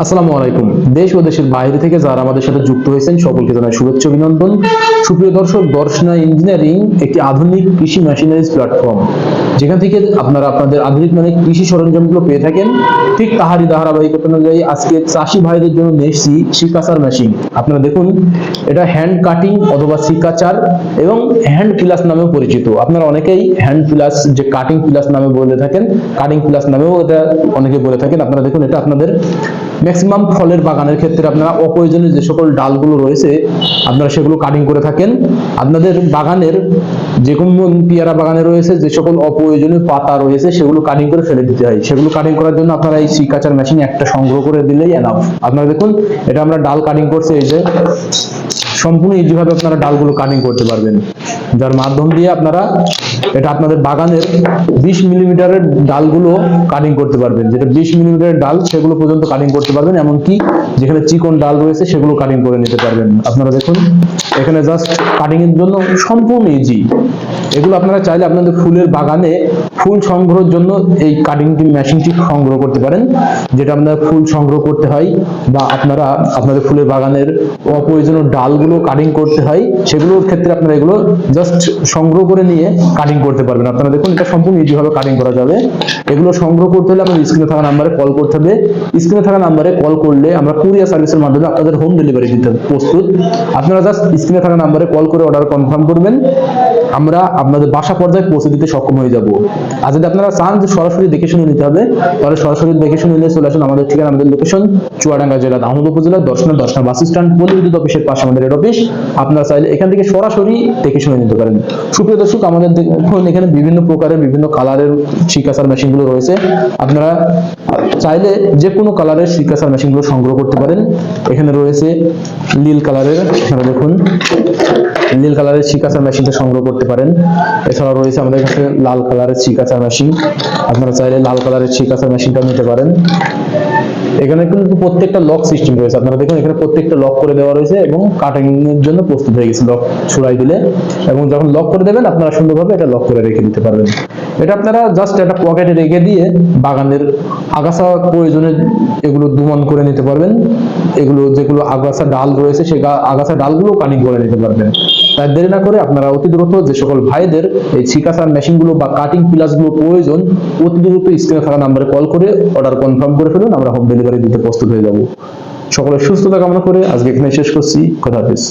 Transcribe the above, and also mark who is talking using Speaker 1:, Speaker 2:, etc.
Speaker 1: আসসালামু আলাইকুম। দেশ ও দেশের বাইরে থেকে যারা আমাদের সাথে যুক্ত হয়েছেন, সকলকে জানাই শুভেচ্ছা অভিনন্দন। সুপ্রিয় দর্শক, দর্শনা ইঞ্জিনিয়ারিং একটি আধুনিক কৃষি মেশিনারিজ প্ল্যাটফর্ম যেখান থেকে আপনারা আপনাদের আধুনিক মানে কৃষি সরঞ্জামগুলো পেয়ে থাকেন। ঠিক তাহারই ধারাবাহিকতা অনুযায়ী আজকে চাষি ভাইদের জন্য নিয়ে এসেছি সিকাচার মেশিন আপনারা দেখুন, এটা হ্যান্ড কাটিং অথবা সিকাচার এবং হ্যান্ড প্লাস নামেও পরিচিত। আপনারা অনেকেই হ্যান্ড প্লাস যে কাটিং প্লাস নামে বলে থাকেন কাটিং প্লাস নামেও এটা অনেকে বলে থাকেন। আপনারা দেখুন, এটা আপনাদের ম্যাক্সিমাম ফলের বাগানের ক্ষেত্রে আপনারা অপ্রয়োজনীয় যে সকল ডালগুলো রয়েছে, আপনারা সেগুলো কাটিং করে থাকেন। আপনাদের বাগানের যে কোনো পেয়ারা বাগানে রয়েছে, যে সকল অপ্রয়োজনীয় পাতা রয়েছে, সেগুলো কাটিং করে ফেলে দিতে হয়। সেগুলো কাটিং করার জন্য আপনারা এই সিকাচার মেশিন একটা সংগ্রহ করে দিলেই এনাফ আপনারা দেখুন, এটা আমরা ডাল কাটিং করছে, এই যে সম্পূর্ণ ইজিভাবে আপনারা ডালগুলো কাটিং করতে পারবেন। যার মাধ্যম দিয়ে আপনারা এটা আপনাদের বাগানের বিশ মিলিমিটারের ডালগুলো কাটিং করতে পারবেন। যেটা বিশ মিলিমিটারের ডাল, সেগুলো পর্যন্ত কাটিং করতে পারবেন, এমনকি যেখানে চিকন ডাল রয়েছে, সেগুলো কাটিং করে নিতে পারবেন। আপনারা দেখুন, এখানে জাস্ট কাটিং এর জন্য সম্পূর্ণ ইজি এগুলো আপনারা চাইলে আপনাদের ফুলের বাগানে ফুল সংগ্রহের জন্য এই কাটিং মেশিনটি সংগ্রহ করতে পারেন, যেটা আপনার ফুল সংগ্রহ করতে হয় বা আপনারা আপনাদের ফুলের বাগানের অপ্রয়োজনীয় ডালগুলো কাটিং করতে হয়, সেগুলোর ক্ষেত্রে আপনারা এগুলো জাস্ট সংগ্রহ করে নিয়ে কাটিং করতে পারবেন। আপনারা দেখুন, এটা সম্পূর্ণ ইজি ভাবে কাটিং করা যাবে। এগুলো সংগ্রহ করতে হলে আপনাদের স্ক্রিনে থাকা নাম্বারে কল করতে হবে। স্ক্রিনে থাকা নাম্বারে কল করলে আমরা কুরিয়ার সার্ভিসের মাধ্যমে আপনাদের হোম ডেলিভারি দিতে প্রস্তুত। আপনারা জাস্ট স্ক্রিনে থাকা নাম্বারে কল করে অর্ডার কনফার্ম করবেন। আমরা আপনাদের বাসা পর্যায়ে পৌঁছে দিতে সক্ষম হয়ে যাব। আর যদি আপনারা চান যে সরাসরি দেখে শুনে নিতে হবে, তাহলে সরাসরি দেখে শুনে নিলে চলে আসুন আমাদের ঠিকানা, আমাদের লোকেশন চুয়াডাঙ্গা জেলা দামোদ উপজেলা, দর্শনা দর্শনা বাস স্ট্যান্ড পল্লী বিদ্যুৎ অফিসের পাশে আমাদের হেড অফিস আপনারা চাইলে এখান থেকে সরাসরি দেখে শুনে নিতে পারেন। সুপ্রিয় দর্শক, আমাদের দেখুন, এখানে বিভিন্ন প্রকারের, বিভিন্ন কালারের শিকাসার মেশিনগুলো রয়েছে। আপনারা চাইলে যে কোনো কালারের শিকাসার মেশিনগুলো সংগ্রহ করতে পারেন। এখানে রয়েছে নীল কালারের আপনারা দেখুন। নীল কালারের শিকাচার মেশিনটা সংগ্রহ করতে পারেন। এছাড়াও রয়েছে আমাদের কাছে লাল কালারের শিকাচার মেশিন আপনারা চাইলে লাল কালারের শিকাচার মেশিনটা নিতে পারেন। এখানে কিন্তু প্রত্যেকটা লক সিস্টেম রয়েছে। আপনারা দেখুন, এখানে প্রত্যেকটা লক করে দেওয়া রয়েছে এবং কাটিং এর জন্য প্রস্তুত হয়ে গেছে লক ছুড়াই দিলে। এবং যখন লক করে দেবেন, আপনারা সুন্দরভাবে এটা লক করে রেখে দিতে পারবেন। এটা আপনারা জাস্ট একটা পকেটে রেখে দিয়ে বাগানের আগাছা প্রয়োজনে এগুলো দুমন করে নিতে পারবেন। এগুলো যেগুলো আগাছা ডাল রয়েছে সেই আগাছা ডালগুলো কাটিং করে নিতে পারবেন। তাই দেরি না করে আপনারা অতি দ্রুত যে সকল ভাইদের এই ছিকাসার মেশিনগুলো বা কাটিং পিলাসগুলো প্রয়োজন, অতি দ্রুত স্ক্রিনে থাকা নাম্বারে কল করে অর্ডার কনফার্ম করে ফেলুন, আমরা হোম ডেলিভারি দিতে প্রস্তুত হয়ে যাব। সকলের সুস্থতা কামনা করে আজকে এখানে শেষ করছি। কথা হাফিজ।